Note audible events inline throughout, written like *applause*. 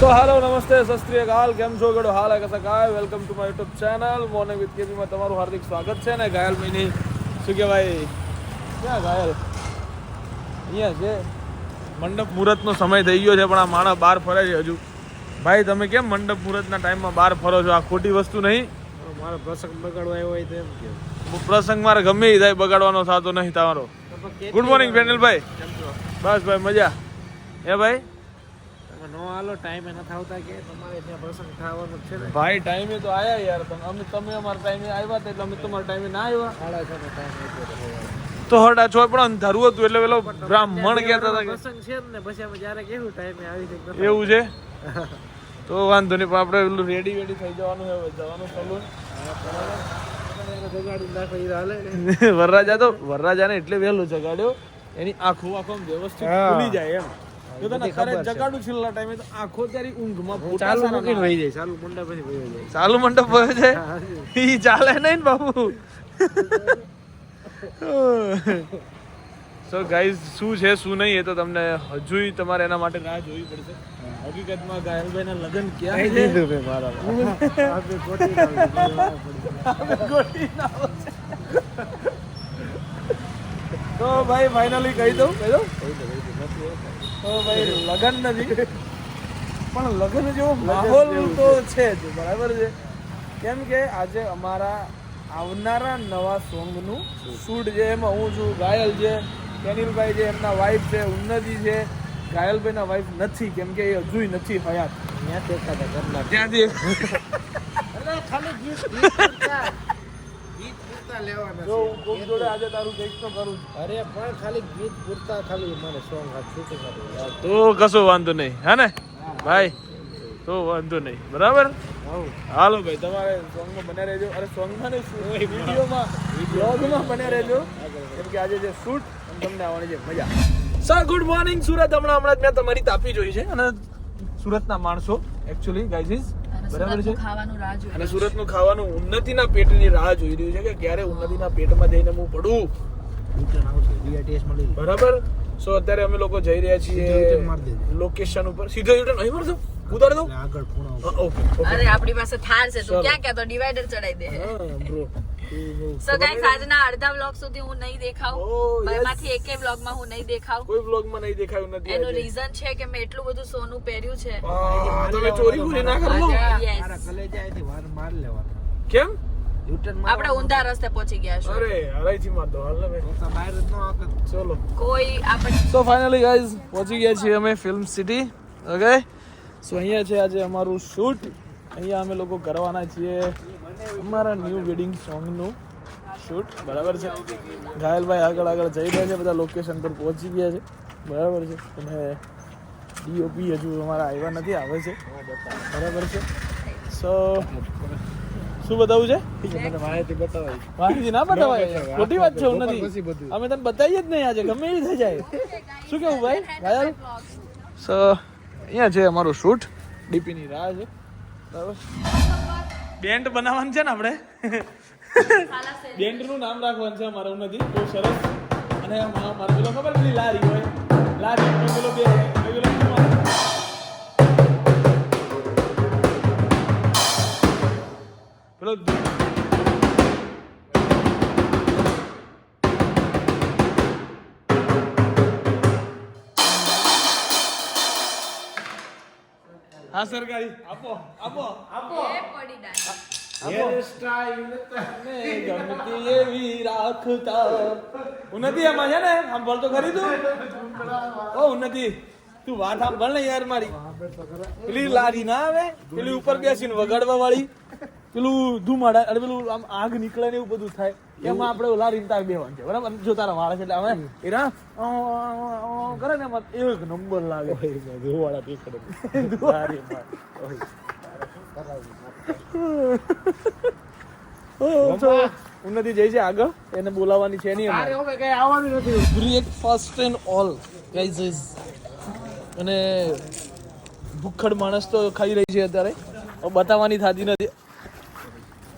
સો હાલો નમસ્તે સસ્ત્રીય કાલ કેમ છો ગડો હાલ કસા કાય welcome to my YouTube channel morning with કેપીમાં તમારું હાર્દિક સ્વાગત છે ને ઘાયલ મહિની શું કહેવાય ક્યાં ઘાયલ અહીંયા છે મંડપ મુહૂર્તનો સમય થઈ ગયો છે પણ આ માણસ બહાર ફરે છે હજુ ભાઈ તમે કેમ મંડપ મુહૂર્તના ટાઈમમાં બહાર ફરો છો આ ખોટી વસ્તુ નહીં મારો પ્રસંગ બગાડવા આવ્યો હોય તો એમ કે પ્રસંગ મારે ગમે એ થાય બગાડવાનો સાતો નહીં તમારો ગુડ મોર્નિંગ પેનલ ભાઈ બસ ભાઈ મજા હે ભાઈ તમે નો ટાઈમે નથી આવતા કે તમારે ત્યાં પ્રસંગ થવાનો છે ને. ભાઈ ટાઈમે તો આયા યાર પણ અમે તમે અમારા ટાઈમે આવ્યા એટલે અમે તમારા ટાઈમે ના આવ્યા. સાડા છ નો ટાઈમ તો હડા છો પણ અંધારું હતું એટલે પેલો બ્રાહ્મણ કહેતા હતા પ્રસંગ છે ને પછી અમે જ્યારે કેવું ટાઈમે આવી જાય એવું છે? *laughs* તો વાંધો નહીં પણ આપણે પેલું રેડી વેડી થઈ જવાનું હવે જવાનું સલૂન *laughs* વરરાજા તો વરરાજાને એટલે વહેલું જગાડ્યો. એની આખું આંખો વ્યવસ્થિત. ખુલી જાય એમ. જો તને ખરે જગાડું છેલ્લા ટાઈમે તો આખો તારી ઊંઘમાં ચાલુ મૂકીને વહી જાય ચાલુ મંડા પછી વહી જાય. ચાલુ મંડપ ઈ નહીં ને બાબુ સો ગાઈઝ શું છે શું નહીં એ તો તમને હજુય તમારે એના માટે રાહ જોવી પડશે. હકીકતમાં ગાયલભાઈના લગ્ન ક્યાં છે? દીધું મારા. *laughs* *laughs* તો ભાઈ ફાઇનલી કહી દઉં કહી દઉં? કહી દો, તો ભાઈ લગ્ન નથી. પણ લગ્ન જેવો માહોલ તો છે. જ બરાબર છે. કેમ કે આજે અમારા આવનારા નવા સોંગનું શૂટ છે એમાં હું છું ઘાયલ છે કેનિલભાઈ છે એમના વાઈફ છે ઉન્નતિ છે. ઘાયલભાઈના વાઈફ નથી કેમ કે એ હજુય નથી હયાત. ત્યાં દેખાતા ઘરના. ત્યાં ખાલી ગીત ગીત પૂરતા. ગીત પૂરતા લેવાના જો હું કોક જોડે આજે તારું કંઈક તો કરું અરે પણ ખાલી ગીત પૂરતા ખાલી મને સોંગ આ શૂટિંગ હતું તો કશો વાંધો નહીં. હે ને? ભાઈ તો વાંધો નહીં. બરાબર? હાલો ભાઈ તમારે સોંગમાં બને રહેજો. અરે સોંગમાં નહીં વિડીયોમાં બ્લોગમાં બને રહેજો. કેમ કે આજે જે શૂટ તમને આવવાની છે મજા. સર ગુડ મોર્નિંગ સુરત હમણાં હમણાં જ મેં તમારી તાપી જોઈ છે. અને સુરતના માણસો એકચ્યુઅલી ગાઈઝીસ બરાબર છે? અને સુરતનું ખાવાનું ઉન્નતિના પેટની રાહ જોઈ રહ્યું છે કે ક્યારે ઉન્નતિના પેટમાં જઈને હું પડું. બરાબર? સો અત્યારે અમે લોકો જઈ રહ્યા છીએ. લોકેશન ઉપર. સીધો યુટર્ન અહીં મારજો ઉતાર દઉં? આગળ ઓકે અરે આપણી પાસે થાર છે તો ક્યાં ક્યાં તો ડિવાઈડર ચડાઈ દે. બ્રો સો ગાઈસ આજના અડધા વ્લોગ સુધી હું નહીં દેખાઉં. એમાંથી એકે વ્લોગમાં હું નહીં દેખાઉં. કોઈ બ્લોગમાં નહીં દેખાયું નથી એનું. રીઝન છે કે મેં એટલું બધું સોનું પહેર્યું છે. તમે ચોરી પૂરી ના કરો. મારા કલેજાએથી વાર માર લેવા કેમ? આપણે ઊંધા રસ્તે પહોંચી ગયા છે. અરે હરાઈથી માર દો હાલ ને તો તો બહાર જ ન. ચલો. કોઈ આપણે સો ફાઇનલી ગાઈઝ પહોંચી ગયા છીએ અમે ફિલ્મ સિટી ઓકે સો અહીંયા છે આજે અમારું શૂટ અહીંયા અમે લોકો કરવાના છીએ અમારા ન્યૂ વેડિંગ સોંગનું શૂટ બરાબર છે? ઘાયલભાઈ આગળ આગળ જઈ રહ્યા છે બધા લોકેશન પર પહોંચી ગયા છે. બરાબર છે? અને ડીઓપી હજુ અમારા આવ્યા નથી આવે છે. બરાબર છે? સો શું બતાવું છે? માહિતી ના બતાવાય. ખોટી વાત છે નથી. અમે તને બતાવીએ જ નહીં આજે ગમે એ થઈ જાય. શું કેવું ભાઈ? સો અહીંયા છે અમારું શૂટ ડીપીની રાહ છે. બરાબર. બેન્ડ બનાવવાનું છે ને આપણે? બેન્ડનું નામ રાખવાનું છે અમારે નથી બહુ સરસ. અને મારે પેલો ખબર પેલી લારી હોય? લારી પેલો બે પેલો પેલો હા સરકારી આપો આપો આપો. પડી ડાય ને ગમતી એવી રાખતા. ઉનતી એમાં છે ને? સાંભળ તો ખરી તું. ઓ ઉન્નતિ. તું વાત સાંભળ ને યાર મારી. પેલી લારી ના આવે? પેલી ઉપર બેસીને વગાડવા વાળી. પેલું ધુમાડા અને પેલું આમ આગ નીકળે ને એવું બધું થાય. એમાં આપણે ઓલા રીમતા બેવાનું છે. બરાબર? જો તારા વાળા છે એટલે અ, અ, કરે ને એમાં એક નંબર લાગે. ધોવાળા પીકડે લારીમાં. ઉન્નતિ જઈ છે આગળ. એને બોલાવવાની છે નહીં હવે કઈ આવવાનું નથી. Breakfast and all guys is અને ભૂખડ માણસ તો ખાઈ રહી છે અત્યારે. બતાવવાની થતી નથી.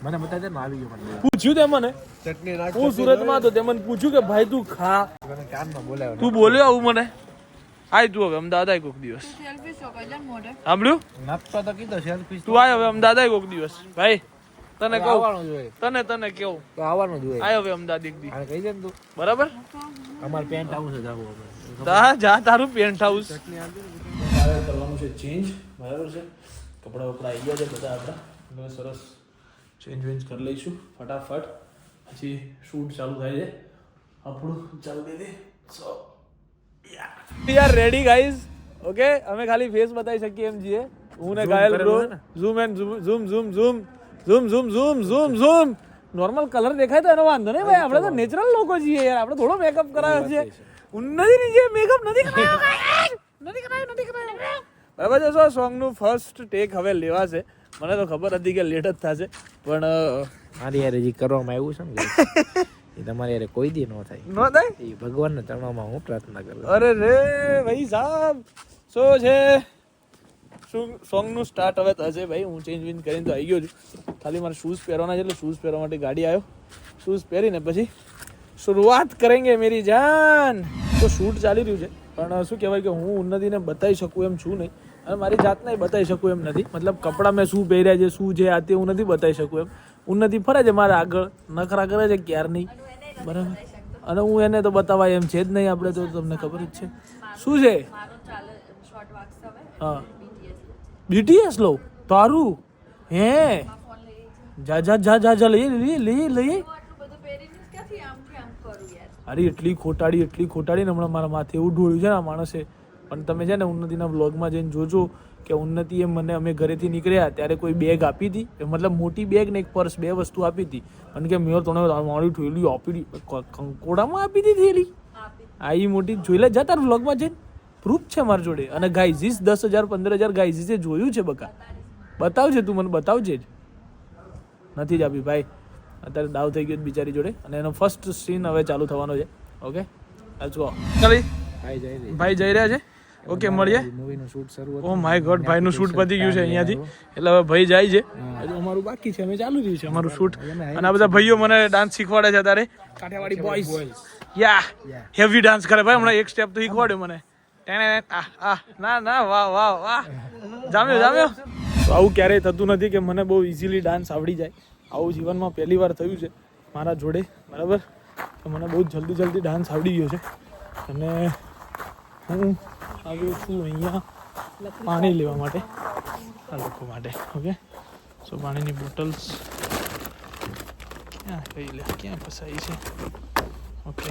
મને બતાવી દે ને આવી ગયો મને. પૂછ્યું તે મને? ચટણી નાખ હું સુરતમાં હતો તે મને પૂછ્યું કે ભાઈ તું ખા. મને કાનમાં બોલાવ્યો તું બોલ્યો આવું મને? આય તું હવે અમદાવાદ આય કોક દિવસ. સેલ્ફી શો કઈ મોઢે. સાંભળ્યું? નાખતો તો કીધો સેલ્ફી તું આય હવે અમદાવાદ આય કોક દિવસ. ભાઈ તને કહું. તને તને કેવું તો આવવાનું જોઈએ આય હવે અમદાવાદ એક દી. કહી દે ને તું. બરાબર? અમારે પેન્ટ હાઉસ જ આવું હવે. તા જા તારું પેન્ટ હાઉસ કરવાનું છે ચેન્જ બરાબર છે? કપડા વપડા આવી ગયા છે બધા આપણા. સરસ. ચેન્જ વેન્જ કરી લઈશું ફટાફટ. પછી શૂટ ચાલુ થાય છે. આપણું ચાલુ દે સો યાર રેડી ગાઈઝ ઓકે અમે ખાલી ફેસ બતાવી શકીએ એમ છીએ. હું ને ગાયલ bro zoom and zoom zoom zoom zoom zoom zoom zoom zoom normal colour દેખાય તો એનો વાંધો નહીં ભાઈ. આપણે તો નેચરલ લોકો છીએ યાર. આપણે થોડો મેકઅપ કરાવ્યો છે. ઉન્નતિ ની મેકઅપ નથી કરાયો. નથી *laughs* કરાયો નથી કરાયો બરાબર છે સો સોંગનું ફર્સ્ટ ટેક હવે લેવાશે. મને તો ખબર હતી કે લેટ જ થશે પણ મારી યાર હજી કરવામાં આવ્યું છે ને. *laughs* એ તમારી યાર કોઈ દી ન થાય. ન થાય? એ ભગવાનના ચરણોમાં હું પ્રાર્થના કરું અરે રે ભાઈ સાહેબ શું છે? શું સોંગનું સ્ટાર્ટ હવે થશે ભાઈ? હું ચેન્જ વેન્જ કરીને તો આવી ગયો છું. ખાલી મારે શૂઝ પહેરવાના છે એટલે શૂઝ પહેરવા માટે ગાડી આવ્યો શૂઝ પહેરીને પછી શરૂઆત કરેંગે મેરી જાન. તો શૂટ ચાલી રહ્યું છે. પણ શું કહેવાય કે હું ઉન્નતિને બતાવી શકું એમ છું નહીં. અને મારી જાતને બતાવી શકું એમ નથી. મતલબ કપડાં મેં શું પહેર્યા છે, શું છે, આ તે હું નથી બતાવી શકું એમ. ઉન્નતિ ફરે છે મારા આગળ. નખરા કરે છે ક્યાર નહીં બરાબર. અને હું એને તો બતાવાય એમ છે જ નહીં આપણે તો તમને ખબર જ છે. શું છે? હા. બીટીએસ લો. તારું? હે? જા જા જા જા જા લઈએ લઈએ લઈએ લઈએ અરે, એટલી ખોટાડી એટલી ખોટાડી ને હમણાં મારા માથે એવું ઢોળ્યું છે ને આ માણસે. પણ તમે છે ને ઉન્નતિના વ્લોગમાં જઈને જોજો કે ઉન્નતિએ મને અમે ઘરેથી નીકળ્યા ત્યારે કોઈ બેગ આપી હતી? એ મતલબ મોટી બેગ ને એક પર્સ બે વસ્તુ આપી હતી. અને કે મેં તને મારી થેલી આપી હતી. કંકોડામાં આપી હતી થેલી આ એ મોટી જોઈ લે જતા વ્લોગમાં જઈને? પ્રૂફ છે મારી જોડે. અને ગાઈઝીસ દસ હજાર પંદર હજાર ગાઈઝીસે જોયું છે બકા. બતાવજે તું મને બતાવજે જ. નથી જ આપી ભાઈ. અત્યારે દાવ થઈ ગયો બિચારી જોડે. અને એનો ફર્સ્ટ સીન હવે ચાલુ થવાનો છે. ઓકે લેટ્સ ગો ચાલી. ભાઈ જઈ રહ્યા છે? ઓકે મળીએ. મૂવીનું શૂટ શરૂ ઓ માય ગોડ ભાઈનું શૂટ પતી ગયું છે અહીંયાથી. એટલે હવે ભાઈ જાય છે. હજુ અમારું બાકી છે અમે ચાલુ રહ્યું છે. અમારું શૂટ અને આ બધા ભાઈઓ મને ડાન્સ શીખવાડે છે તારે કાઠિયાવાડી બોયઝ યા હેવી ડાન્સ કરે. ભાઈ હમણાં એક સ્ટેપ તો શીખવાડ્યો મને. ના ના વાહ વાહ વાહ. *laughs* જામ્યો જામ્યો? તો આવું ક્યારેય થતું નથી કે મને બહુ ઇઝીલી ડાન્સ આવડી જાય. આવું જીવનમાં પહેલી વાર થયું છે મારા જોડે બરાબર? તો મને બહુ જલ્દી જલ્દી ડાન્સ આવડી ગયો છે. અને હું આવ્યો છું અહીંયા પાણી લેવા માટે, આ લોકો માટે ઓકે સો પાણીની બોટલ્સ ક્યાં કઈ લે, ક્યાં ફસાઈ છે? ઓકે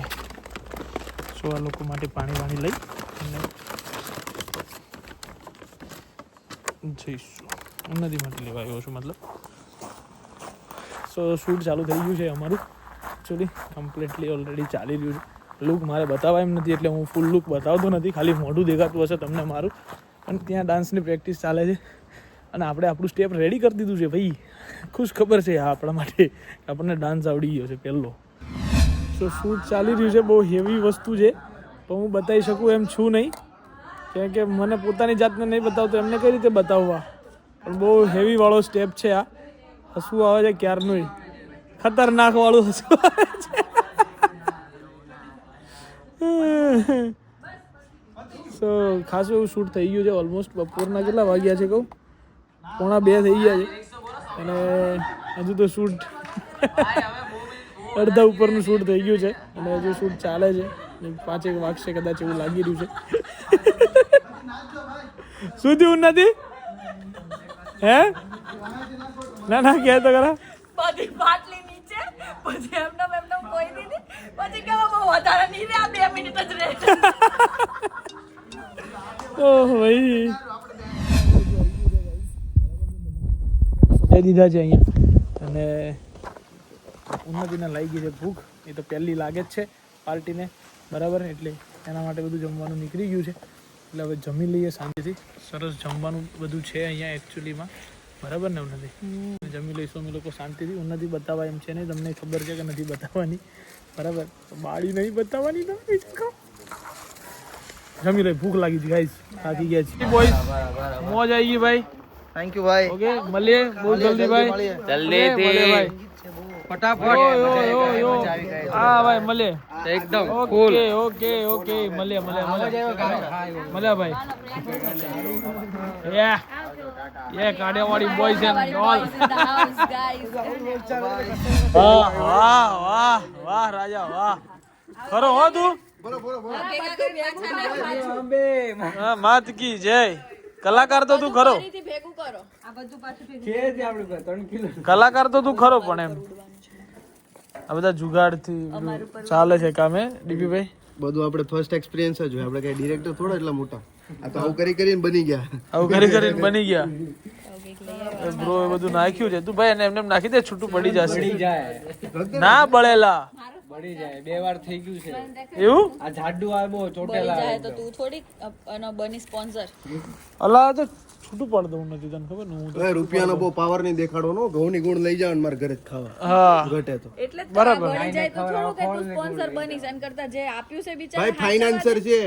સો આ લોકો માટે પાણી વાણી લઈ અને જઈશું. નદી માટે લેવા આવ્યો છું, મતલબ. સો શૂટ ચાલુ થઈ ગયું છે અમારું. એકચ્યુઅલી કમ્પ્લીટલી ઓલરેડી ચાલી રહ્યું છે. લુક મારે બતાવવા એમ નથી, એટલે હું ફૂલ લુક બતાવતો નથી, ખાલી મોઢું દેખાતું હશે તમને મારું. પણ ત્યાં ડાન્સની પ્રેક્ટિસ ચાલે છે. અને આપણે આપણું સ્ટેપ રેડી કરી દીધું છે ભાઈ. ખુશ ખબર છે આ આપણા માટે. આપણને ડાન્સ આવડી ગયો છે પહેલો. સો શૂટ ચાલી રહ્યું છે, બહુ હેવી વસ્તુ છે. પણ હું બતાવી શકું એમ છું નહીં. કેમ કે મને પોતાની જાતને નહીં બતાવતો, એમને કઈ રીતે બતાવવા? પણ બહુ હેવી વાળો સ્ટેપ છે આ. હસવું આવે છે ક્યારનું ખતરનાક વાળું હસવું આવે છે. સો ખાસું એવું શૂટ થઈ ગયું છે. ઓલમોસ્ટ બપોરના કેટલા વાગ્યા છે કહું? પોણા બે થઈ ગયા છે. અને હજુ તો શૂટ અડધા ઉપરનું શૂટ થઈ ગયું છે. અને હજુ શૂટ ચાલે છે. અને પાંચેક વાગશે કદાચ એવું લાગી રહ્યું છે. શું થયું નથી હે? ના ના, કહે તો ખરા. પછી પાટલી નીચે. પછી એમનો એમનો કોઈ દીધી પછી કે બહુ વધારે નહીં રે આ બે મિનિટ જ રે *laughs* ઓહ ભાઈ. જઈ દીધા છે અહીંયા. અને ઉન્નતિને લાગી છે ભૂખ. એ તો પહેલી લાગે જ છે પાર્ટીને. બરાબર? એટલે એના માટે બધું જમવાનું નીકળી ગયું છે. એટલે હવે જમી લઈએ શાંતિથી. સરસ જમવાનું બધું છે અહીંયા એકચ્યુઅલીમાં બરાબર ને ઉન્નતિ? જમી લઈશું અમે લોકો શાંતિથી. ઉન્નતિ બતાવવા એમ છે ને તમને ખબર છે કે નથી બતાવવાની. બરાબર. બાળી નહીં બતાવવાની તમે જમી રહી ભૂખ લાગી છે ગાઈસ થાકી ગયા છે. બોય મોજ આવી ગઈ ભાઈ. થેન્ક યુ ભાઈ. ઓકે મળીએ. બહુ જલ્દી ભાઈ. જલ્દી જલ્દીથી. ફટાફટ. હા ભાઈ મળે એકદમ ઓકે ઓકે ઓકે. મળે મળે મળે મળે ભાઈ. યા. યે કાઢિયાવાડી બોયઝ એન્ડ ઓલ વાહ વાહ વાહ વાહ રાજા વાહ. ખરો હો તું? હા, માત કી જય. કલાકાર તો તું ખરો. ભેગું કરો આ બધું પાછું કલાકાર તો તું ખરો પણ એમ. આ બધા જુગાડથી ચાલે છે કામે ડીપીભાઈ? બધું આપણે ફર્સ્ટ એક્સપિરિયન્સ જ હોય. આપણે કઈ ડિરેક્ટર થોડા એટલા મોટા. આ તો આવું કરી કરીને બની ગયા. આવું કરી કરીને બની ગયા. બ્રો એ બધું નાખ્યું છે. તું ભાઈ એને એમને એમ નાખી દે છૂટું પડી જશે. ના બળેલા. બળી જાય. બે વાર થઈ ગયું છે. એવું? આ જાડુ આ બહુ ચોટેલા જાય તો તું થોડી એનો બની સ્પોન્સર અલા તો છૂટું પાડ દઉં નથી તને ખબર? ને હું હવે રૂપિયાનો બહુ પાવર નહીં દેખાડવાનો ઘઉંની ગુણ લઈ જાવ મારા ઘરે જ ખાવા. હા. ઘટે તો. એટલે બરાબર. બની જાય તો થોડું કે તું સ્પોન્સર બનીશ. એના કરતા જે આપ્યું છે બિચારા ભાઈ ફાઇનાન્સર છે.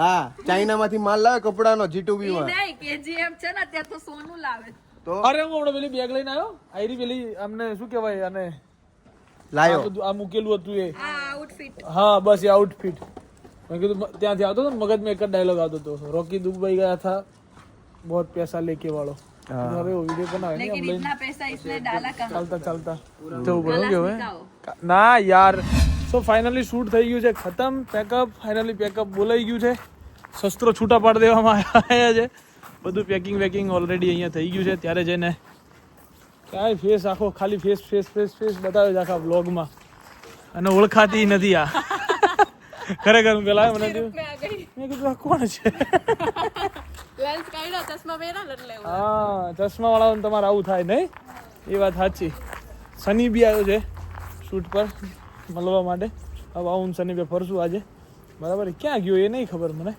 હા ચાઇના માંથી માલ લાવે કપડાનો જીટુબી માં? નહીં કેજીએમ છે ને ત્યાં તો સોનું લાવે. તો? અરે હું હમણાં પેલી બેગ લઈને આવ્યો? આયરી પેલી અમને શું કહેવાય અને લાયો. બધું આ મૂકેલું હતું એ. આઉટફિટ હા બસ એ આઉટફિટ મેં કીધું ત્યાંથી આવતો હતો મગજ મગજમાં એક જ ડાયલોગ આવતો હતો. રોકી દુબઈ ગયા થા બહોત પૈસા લેકે વાળો કીધું હવે વિડીયો બનાવે ને लेकिन इतना पैसा इसने डाला कहाँ ચાલતા ચાલતા જવું પડે કે હવે निकाओ ના યાર સો ફાઇનલી શૂટ થઈ ગયું છે ખતમ પેકઅપ ફાઇનલી પેકઅપ બોલાઈ ગયું છે શસ્ત્રો છૂટા પાડી દેવામાં આવ્યા છે બધું પેકિંગ વેકિંગ ઓલરેડી અહીંયા થઈ ગયું છે ત્યારે જઈને કાંઈ ફેસ આખો ખાલી ફેસ ફેસ ફેસ ફેસ બતાવે છે આખા બ્લોગમાં અને ઓળખાતી નથી આ ખરેખર હું પેલા મને મેં કીધું આ કોણ છે? લેન્સ કાઢ્યો ચશ્મા પહેરા એટલે હા ચશ્મા વાળાઓને તમારે આવું થાય નહીં? એ વાત સાચી. સની બી આવ્યો છે શૂટ પર મળવા માટે. હવે આવું સની બે ફરશું આજે. બરાબર ક્યાં ગયો એ નહીં ખબર મને.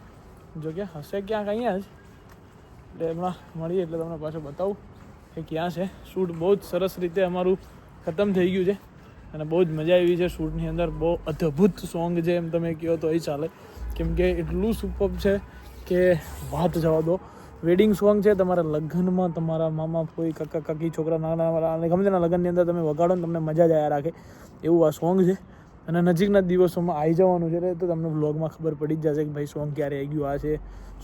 જો કે હશે ક્યાંક અહીંયા જ. એટલે હમણાં મળીએ એટલે તમને પાછું બતાવું કે ક્યાં છે. શૂટ બહુ જ સરસ રીતે અમારું ખતમ થઈ ગયું છે. અને બહુ જ મજા આવી છે શૂટની અંદર. બહુ અદ્ભુત સોંગ છે એમ તમે કહો તો એ ચાલે. કેમ કે એટલું સુપર છે કે વાત જવા દો. વેડિંગ સોંગ છે તમારા લગ્નમાં તમારા મામા, ફોઈ, કાકા, કાકી, છોકરા, નાના નાના ગમે તેના લગ્નની અંદર તમે વગાડો ને તમને મજા જ આવ્યા રાખે. એવું આ સોંગ છે. અને નજીકના દિવસોમાં આવી જવાનું છે તો તમને વ્લોગમાં ખબર પડી જ જશે કે ભાઈ સોંગ ક્યારે આવી ગયું, આ છે,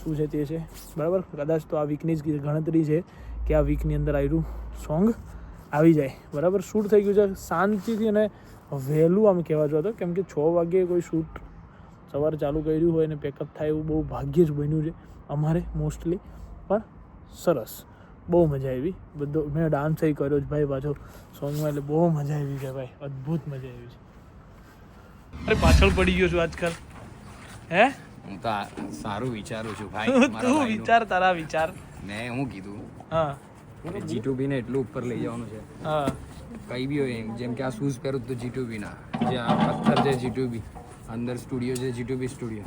શું છે, તે છે. બરાબર? કદાચ તો આ વીકની જ ગણતરી છે કે આ વીકની અંદર આવ્યું સોંગ. આવી જાય. બરાબર? શૂટ થઈ ગયું છે. શાંતિથી અને વહેલું આમ કહેવા જોઈએ તો કેમ કે છ વાગ્યે કોઈ શૂટ સવારે ચાલુ કર્યું હોય અને પેકઅપ થાય એવું બહુ ભાગ્યે જ બન્યું છે અમારે મોસ્ટલી પણ સરસ. બહુ મજા આવી. બધો મેં ડાન્સ એ કર્યો જ ભાઈ પાછો. સોંગમાં એટલે બહુ મજા આવી છે ભાઈ. અદ્ભુત મજા આવી છે. અરે પાછળ પડી ગયો છું આજકાલ. હે? હું તો સારું વિચારું છું ભાઈ તું વિચાર તારા વિચાર. મેં હું કીધું હા. જીટુબી ને એટલું ઉપર લઈ જવાનું છે. હા. કઈ બી હોય એમ. જેમ કે આ શૂઝ પહેરું તો જીટુબી ના. જે આ પથ્થર છે જીટુબી અંદર સ્ટુડિયો છે જીટુબી સ્ટુડિયો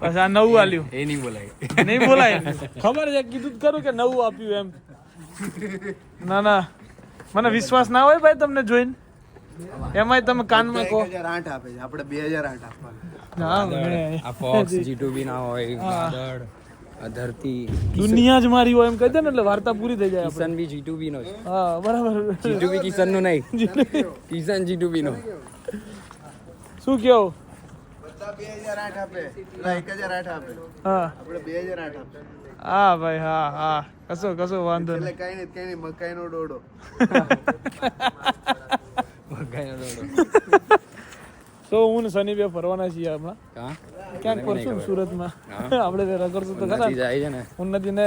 પછી આ નવું આલ્યું. એ નહીં બોલાય. નહીં બોલાય ખબર છે કીધું જ ખરું કે નવું આપ્યું એમ. ના ના. મને વિશ્વાસ ના હોય ભાઈ તમને જોઈને. એમાંય તમે કાનમાં કહો. આઠ આપે છે. આપણે બે હજાર આઠ આપવાના. ના આ ફોક્સ જીટુબી ના હોય આ ધરતી દુનિયા જ મારી હોય એમ કહી દે ને એટલે વાર્તા પૂરી થઈ જાય. કિશન બી જીટુબી નો હા બરાબર. જીટુબી કિશનનું નહીં. કિશન જીટુબી નો શું આપે. હા. ભાઈ હા હા. કશો કશો વાંધો એટલે નહીં. કઈ નહીં કઈ નહીં મકાઈ નો ડોડો. તો હું ને શનિ બે ફરવાના છીએ હમણાં. ક્યાંક ફરશું સુરતમાં. *laughs* આપણે ફેરા રગડશું તો ખરા. નથી ને.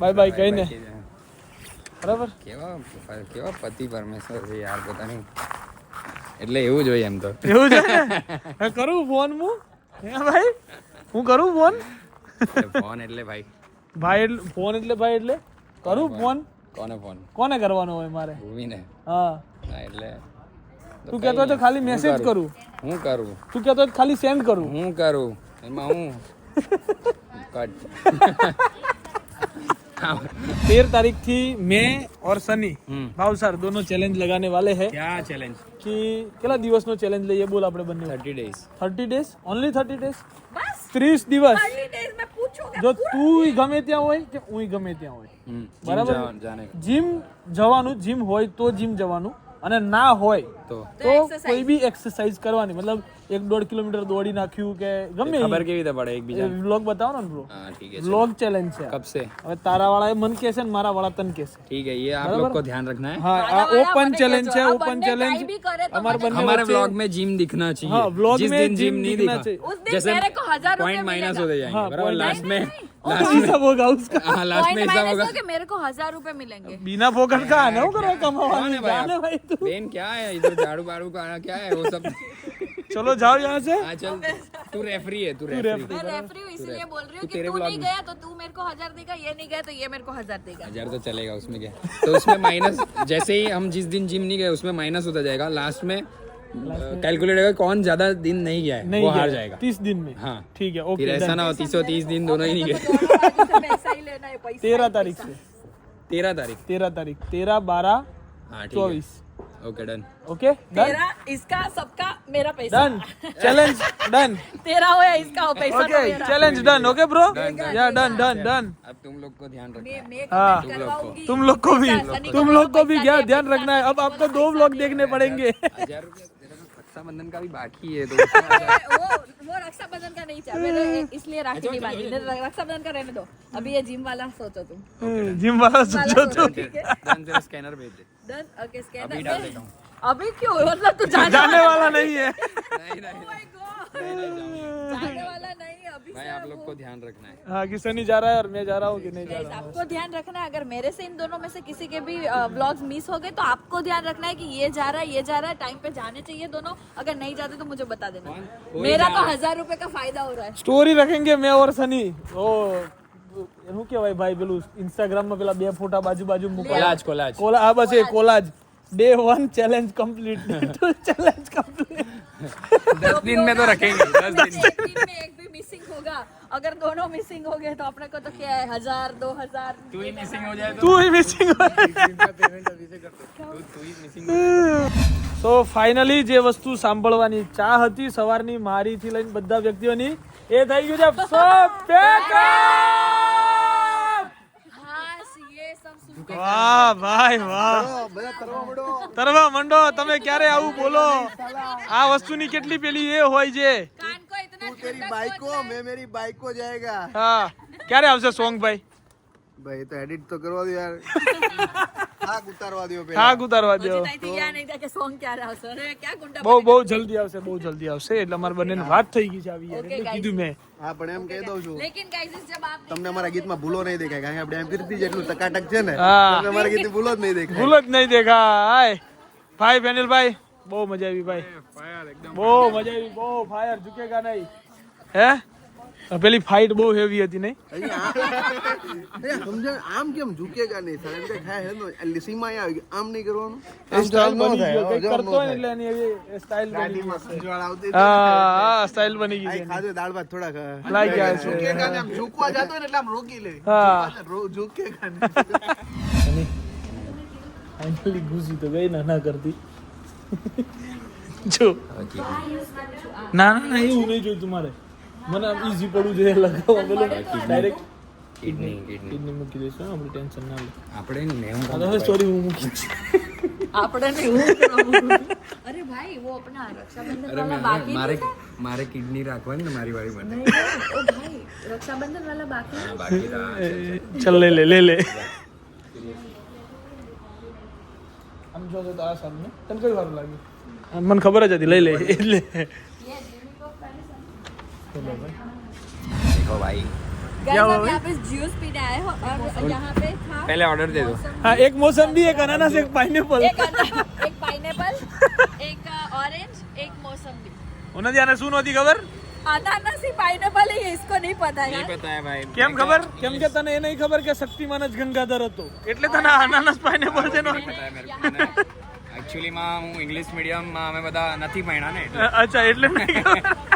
બાય બાય કહીને. બરાબર? કેવા કેવા પતિ પરમેશ્વર છે યાર પોતાની એટલે એવું જ હોય એમ તો. એવું છે *laughs* કરું ફોન હું? હે ભાઈ? હું કરું ફોન? ફોન એટલે ભાઈ. ભાઈ એટલે ફોન એટલે ભાઈ એટલે? કરું ફોન? કોને ફોન? કોને કરવાનો હોય મારે? ભૂમિને. હા એટલે તું કહેતો હોય તો ખાલી મેસેજ કરું હું કરું તું કહેતો હોય તો ખાલી સેન્ડ કરું હું કરું એમાં હું કટ तेरह तारीख थी मैं और सनी हम्म। भाव सर दोनों चैलेंज लगाने वाले हैं ક્યાં ચેલેન્જ कि કેટલા દિવસનો ચેલેન્જ લઈએ બોલ આપણે બંને thirty days thirty days only thirty days બસ ત્રીસ દિવસ early days મેં પૂછું કે જો તું ગમે ત્યાં હોય કે હું ગમે ત્યાં હોય બરાબર. જાને જીમ જવાનું જીમ હોય તો જીમ જવાનું અને ના હોય તો કોઈ બી એક્સરસાઇઝ કરવાની. મતલબ એક દોઢ કિલોમીટર દોડી નાખ્યું કે ગમે ખબર કેવી રીતે પડે એકબીજા વ્લોગ બતાવો ને બ્રો हाँ ठीक है વ્લોગ ચેલેન્જ છે આ. कब से હવે તારા વાળા એ મન કહેશે ને મારા વાળા તને કહેશે ठीक है ये आप लोग को ध्यान रखना है હા આ ઓપન ચેલેન્જ છે આ ઓપન બંને ચેલેન્જ કાંઈ બી કરે તો અમાર મને બંને हमारे वच्चे- व्लॉग में जिम दिखना हाँ, चाहिए vlog जिस में दिन जिम gym नहीं दिखना दिखा चाहिए। उस दिन मेरे को हजार रुपए पॉइंट माइनस मिलेगा। होते जाएंगे हाँ, बराबर point लास्ट में और ये सब होगा उसका हाँ लास्ट में पॉइंट ऐसा माइनस होगा हो के मेरे को हजार रुपए मिलेंगे बिना फोकट का आना हो करो कौन कमावाने है भाई जाने आप? भाई तू बेन क्या है इधर झाड़ू बाड़ू का क्या है वो सब *laughs* चलो जाओ यहाँ से। हाँ चल। तू रेफरी है तू रेफरी मैं रेफरी हूँ इसीलिए बोल रही हूँ कि तू नहीं गया तो तू मेरे को हज़ार देगा ये नहीं गया तो ये मेरे को हज़ार देगा। हज़ार तो चलेगा उसमें क्या? तो उसमें माइनस जैसे ही हम जिस दिन जिम नहीं गए उसमें माइनस होता जाएगा। लास्ट में कैलकुलेट होगा कौन ज़्यादा दिन नहीं गया है नहीं वो हार जाएगा। तीस दिन में। हाँ। ठीक है फिर ओके ऐसा ना हो तीसो तीस दिन दोनों ही नहीं गए। ही है तेरह तारीख से। तेरह तारीख। तेरह तारीख तेरह बारह हाँ। चौबीस। ओके डन ओके तेरा इसका सबका मेरा पैसा। डन चैलेंज डन तेरा हो या इसका हो पैसा okay challenge done okay bro या डन डन डन अब तुम लोग को ध्यान रखना मैं है। मैं। करवाऊँगी। तुम लोग को भी तुम लोग को भी क्या ध्यान रखना है? अब आपको दो व्लॉग देखने पड़ेंगे। रक्षाबंधन का भी बाकी है तो *laughs* वो वो रक्षाबंधन का नहीं चाहिए मैंने *laughs* इसलिए राखी नहीं बांधी। रक्षाबंधन का रहने दो। अभी ये जिम वाला सोचो तुम। जिम वाला वाला सोचो सोचो तो ठीक है। डन तेरा स्कैनर भेज दे। डन ओके अभी डाल देता हूँ। *laughs* अभी क्यों? मतलब तू जाने जाने वाला नहीं है। नहीं नहीं Oh my God! जाने वाला नहीं। भाई से आप वो- लोग को ध्यान रखना है हाँ कि सनी जा रहा है और मैं जा रहा हूँ कि नहीं जा Guys, रहा हूँ आपको ध्यान रखना है अगर मेरे से इन दोनों में से किसी के भी व्लॉग्स मिस हो गए तो आपको ध्यान रखना है कि ये जा रहा है ये जा रहा है टाइम पे जाने चाहिए दोनों अगर नहीं जाते तो मुझे बता देना मेरा तो हजार रुपए का फायदा हो रहा है સ્ટોરી રખેંગે મેં ઓર સની ઓ શું કહેવાય ભાઈ પેલું ઇન્સ્ટાગ્રામ માં પેલા બે ફોટા બાજુ બાજુ મૂકો कोलाज कोलाज કોલા હા બસ એ collage day one challenge complete two challenge complete दस दिन में तो रखेंगे दस दिन एक दिन में एक भी मिसिंग होगा अगर दोनों मिसिंग हो गए तो अपने को तो क्या है हजार दो हजार तू ही मिसिंग हो जाए तो તું ही મિસિંગ तू ही मिसिंग સો ફાઇનલી જે વસ્તુ સાંભળવાની ચા હતી સવારની મારીથી લઈને બધા વ્યક્તિઓની એ થઈ ગયું છે વાહ ભાઈ વાહ. તરવા મંડો. તમે ક્યારે આવું બોલો? આ વસ્તુની કેટલી પેલી એ હોય છે. હા. ક્યારે આવશે સોંગ ભાઈ? ભાઈ તો એડિટ તો કરવા દો યાર. *laughs* થાક ઉતારવા દો બહુ બહુ જલ્દી આવશે બહુ જલ્દી આવશે. એટલે અમારે બંને વાત થઈ ગઈ છે આવી કીધું મેં. હા પણ એમ કહી દઉં છું. તમને અમારા ગીતમાં ભૂલો નહીં દેખાય કારણ કે આપણે એમ કીધી જેટલું ટકાટક છે ને તમને અમારા ગીતની ભૂલો જ નહીં દેખાય. ભૂલો જ નહીં દેખાય. ભાઈ ફેનિલ ભાઈ બહુ મજા આવી ભાઈ. બહુ મજા આવી બહુ ફાયર ઝુકેગા નહીં. હે? પેલી ફાઇટ બહુ હેવી હતી નહીં? સમજણ આમ કેમ ઝૂકેગા નહીં? સર એમ કે ખાય હે નો એટલે સીમા આવી ગઈ. આમ નહીં કરવાનું? એ સ્ટાઇલ બની થાય, ગયો ન કરતો હોય એટલે એની એવી સ્ટાઇલ બની ગઈ. આવતી હા હા સ્ટાઇલ બની ગઈ આ દાળ ભાત થોડા લાઈ ગયા છે. ઝૂકેગા ને આમ ઝૂકવા જાતો ને એટલે આમ રોકી લે. હા. રો- ઝૂકેગા નહીં. ફાઇનલી ઘૂસી તો ગઈ ના ના કરતી. જો. ના ના ના એવું નહીં જોયું તમારે મને આમ ઈઝી પડવું જોઈએ લગાવવા પેલું. ડાયરેક્ટ કિડની કિડની મૂકી દઈશું આપણે ટેન્શન ના લે. આપણે નેવું હવે સોરી હું મૂકી આપણે અરે મારે મારે કિડની રાખવાની ને મારી વાળી ચલ લે લે લે લે. આમ જો તો આ સામે તને કઈ વાર લાગી મને ખબર જ હતી લઈ લે એટલે. देखो भाई गाइस अब यहाँ पे जूस पीने आए हो और यहाँ पे था पहले ऑर्डर दे दो હા એક મોસંબી એક અનાનસ એક પાઇનેપલ एक अना- एक पाइनएप्पल एक ऑरेंज एक मौसमी ઓનથી આને શું નહોતી ખબર अनानास ही पाइनएप्पल ही है, इसको नहीं पता नहीं यार पता है भाई કેમ ખબર કેમ કે તને એ નહીં ખબર કે શક્તિમાન જ ગંગાધર હતો એટલે તને આ અનાનસ પાઇનેપલ છે નો पता है मेरे को एक्चुअली માં હું ઇંગ્લિશ મીડિયમ માં અમે બધા નથી ભણ્યા ને એટલે અચ્છા એટલે નહીં ખબર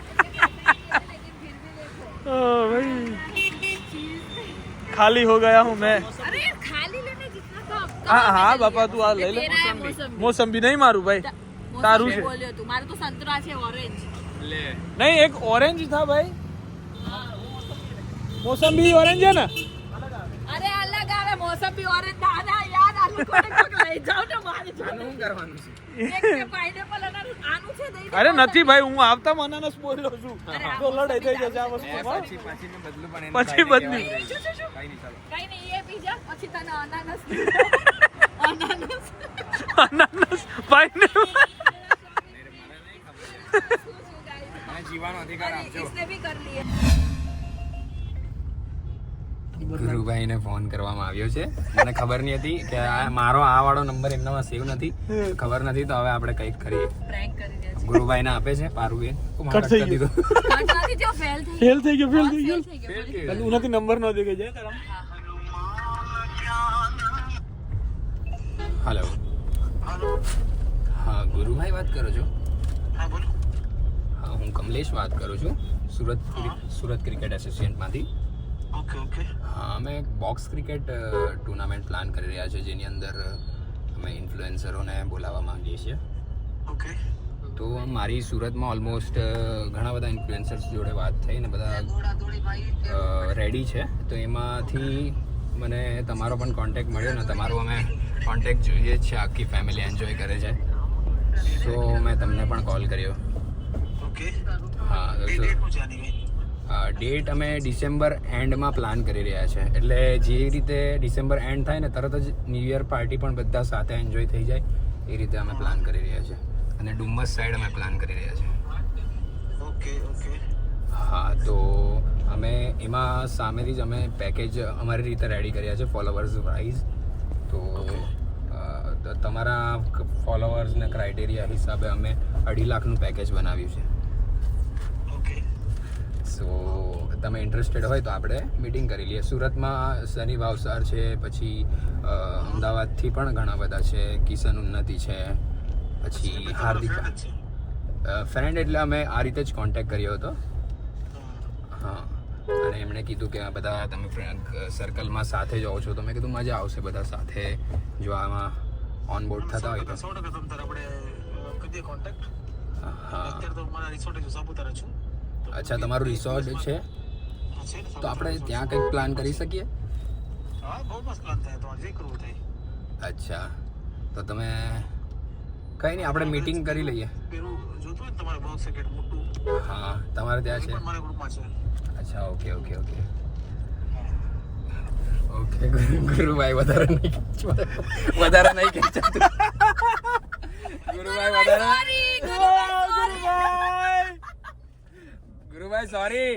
भाई। खाली हो गया हूँ मैं। हाँ हाँ पापा तू आ ले ले। भी। नहीं मारू भाई। तारू से तो संतरा से ऑरेंज ले। नहीं एक ऑरेंज था भाई। मौसम भी ऑरेंज है ना? अरे अलग आवे भी ऑरेंज दादा यार को ले जाओ ना मारे जाओ અરે નથી ભાઈ હું આવતા અનાનસ બોલ્યો છું. તો લડાઈ થઈ જશે આ વસ્તુ પછી બદલી પછી જીવાનો અધિકાર આપજો. ગુરુભાઈને ફોન કરવામાં આવ્યો છે. મને ખબર નહીં હતી કે આ મારો આ વાળો નંબર એમનામાં સેવ નથી. ખબર નથી તો હવે આપણે કંઈક કરીએ. ગુરુભાઈ ને ગુરુભાઈને આપે છે પારુએ કટ ફેલ થઈ ગયો. ફેલ થઈ ગયો. ફેલ થઈ ગયો. ઉનાથી નંબર ન દેખે જાય હેલો હા ગુરુભાઈ વાત કરો છો? હા હું કમલેશ વાત કરું છું. સુરત સુરત ક્રિકેટ એસોસિએશનમાંથી ઓકે ઓકે. અમે એક બોક્સ ક્રિકેટ ટુર્નામેન્ટ પ્લાન કરી રહ્યા છે જેની અંદર અમે ઇન્ફ્લુએન્સરોને બોલાવવા માંગીએ છીએ. ઓકે તો મારી સુરતમાં ઓલમોસ્ટ ઘણા બધા ઇન્ફ્લુએન્સર્સ જોડે વાત થઈ ને બધા રેડી છે. તો એમાંથી મને તમારો પણ કોન્ટેક્ટ મળ્યો ને તમારો અમે કોન્ટેક્ટ જોઈએ છે આખી ફેમિલી એન્જોય કરે છે. સો મેં તમને પણ કોલ કર્યો. ઓકે હા તો ડેટનું અમે ડિસેમ્બર એન્ડમાં પ્લાન કરી રહ્યા છે. એટલે જે રીતે ડિસેમ્બર એન્ડ થાય ને તરત જ ન્યૂ ઇયર પાર્ટી પણ બધા સાથે એન્જોય થઈ જાય એ રીતે અમે પ્લાન કરી રહ્યા છે. અને ડુમ્મસ સાઈડ અમે પ્લાન કરી રહ્યા છે. ઓકે ઓકે હા તો અમે એમાં સામેથી જ અમે પેકેજ અમારી રીતે રેડી કર્યા છે ફોલોવર્સ વાઇઝ તો તમારા ફોલોવર્સ ફોલોવર્સને ક્રાઇટેરિયા હિસાબે અમે અઢી લાખનું પેકેજ બનાવ્યું છે. સો તમે ઇન્ટરેસ્ટેડ હોય તો આપણે મીટિંગ કરી લઈએ. સુરતમાં સની ભાવસાર છે પછી અમદાવાદથી પણ ઘણા બધા છે. કિશન ઉન્નતિ છે પછી હાર્દિક છે. ફ્રેન્ડ એટલે અમે આ રીતે જ કોન્ટેક્ટ કર્યો હતો. હા. અને એમણે કીધું કે આ બધા તમે ફ્રેન્ડ સર્કલમાં સાથે જ આવો છો. તો મેં કીધું મજા આવશે બધા સાથે જો આમાં ઓન બોર્ડ થતા હોય તો. સો ટકા આપણે અ, કોન્ટેક્ટ હા. અત્યારે તો મારા રિસોર્ટ છે સાપુતારા છું. અચ્છા તમારું રિસોર્ટ છે. તો આપણે ત્યાં કંઈક પ્લાન કરી શકીએ? હા બહુ મસ્ત પ્લાન થાય તો જે કરવું થાય. અચ્છા તો તમે કંઈ નહીં આપણે મીટિંગ કરી લઈએ. હા તમારે ત્યાં છે. અચ્છા ઓકે ઓકે ઓકે ઓકે ગુરુ- ગુરુભાઈ વધારે નહીં. વધારે નહીં ખેંચાતું *laughs* ગુરુભાઈ વધારે. ગુરુભાઈ, હવે સોરી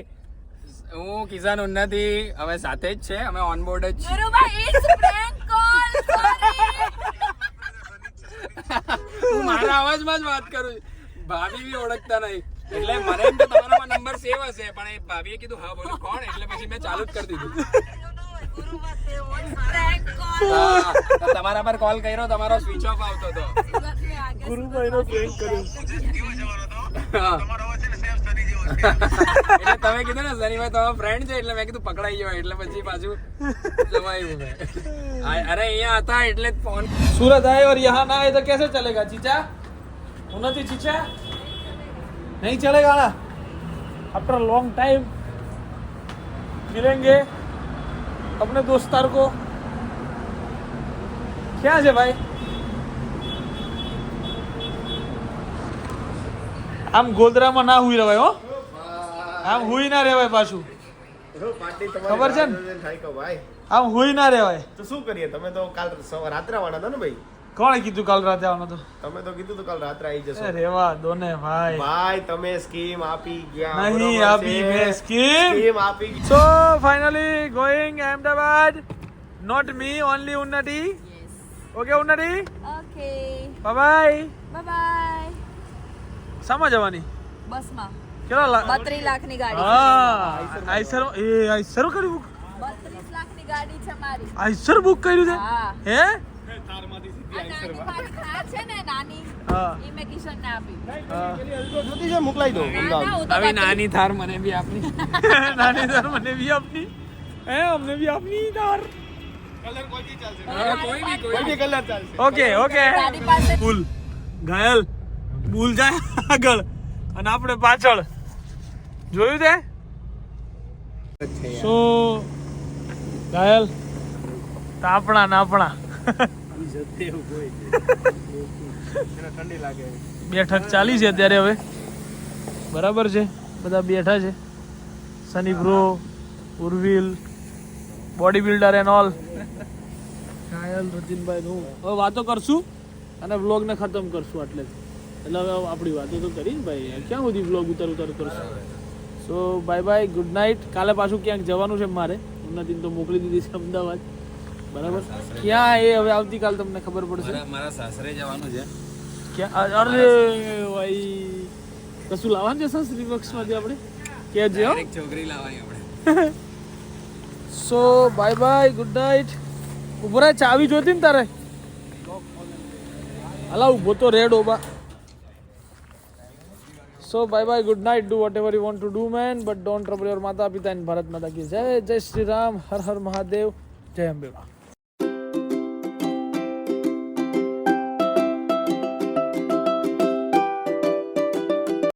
હું કિસાન ઉન્નતિ હવે સાથે જ છે. અમે ઓન બોર્ડ જ હું મારા અવાજમાં જ વાત કરું ભાભી બી ઓળખતા નહીં. એટલે મને એમ તમારામાં નંબર સેવ હશે પણ એ ભાભીએ કીધું હા બોલો કોણ? એટલે પછી મેં ચાલુ જ કરી દીધું. તમારા પર કોલ કર્યો તમારો સ્વિચ ઓફ આવતો હતો. ગુરુભાઈ નો પ્રેન્ક કર્યો. જવાનો હતો એટલે તમે કીધું ને શનિવાર તમારો ફ્રેન્ડ છે એટલે મેં કીધું પકડાઈ ગયો એટલે પછી પાછું જવાયું મેં આ- અરે અહીંયા હતા એટલે જ ફોન सूरत आए और यहाँ ना आए तो कैसे चलेगा चीचा उन्नति चीचा नहीं चलेगा ना आफ्टर लॉन्ग टाइम मिलेंगे अपने दोस्तार को क्या है भाई આમ ગોદરામાં ના હુઈ રહેવાય હો આમ હુઈ ના રહેવાય પાછું. ખબર છે ને? આમ હુઈ ના રહેવાય. તો શું કરીએ? તમે તો કાલ સવા- રાત્રે આવવાના હતા ને ભાઈ? કોણે કીધું કાલ રાતે આવવાનું તો તમે તો કીધું તો કાલ રાત્રે આવી જશો. અરે રેવા દો ને ભાઈ. ભાઈ તમે સ્કીમ આપી ગયા. નહીં આપી મે મેં સ્કીમ આપી so finally going going not me only Unnati okay Unnati okay bye bye bye Bye bye. બસમાં કેટલા લાખ? 32 લાખની ગાડી હા આઈસર એ આઈસર કરી બુક? 32 લાખની ગાડી છે મારી. આઈસર બુક કર્યું છે? હે. નાની થાર મને બી આપની. *laughs* નાની થાર મને બી આપની. હે અમને બી આપની ઓકે ઓકે. ભૂલ. ઘાયલ. ભૂલ જાય આગળ. અને આપણે પાછળ. જોયું તે? સો ઘાયલ? તાપણા નાપણા. બેઠક ચાલી છે અત્યારે હવે. બરાબર છે? બધા બેઠા છે. Sunny bro Urvil body builder and all ઘાયલ રજીનભાઈ નું. હવે વાતો કરશું અને વ્લોગને ખતમ કરશું એટલે એટલે હવે આપણી વાતો તો કરી ભાઈ. ક્યાં સુધી વ્લોગ ઉતાર ઉતાર કરશું? So bye bye good night કાલે પાછું ક્યાંક જવાનું છે મારે. ઉન્નતિને તો મોકલી દીધી છે અમદાવાદ. બરાબર? ક્યાં એ હવે આવતીકાલ તમને ખબર પડશે? મારા સાસરે જવાનું છે. ક્યાં? અરે ભાઈ કશું લાવવાનું છે સંસ્કૃતિ પક્ષમાંથી આપણે? હો? એક છોકરી લાવવાની આપણે. So bye bye good night ઉભરા ચાવી જોતી ને તારે? હલા ઊભો તો રેડ ઓબા. So bye bye good night do whatever you want to do man but don't trouble your માતા પિતા એન્ડ ભારત માતા કી જય જય શ્રી રામ હર હર મહાદેવ જય અંબે મા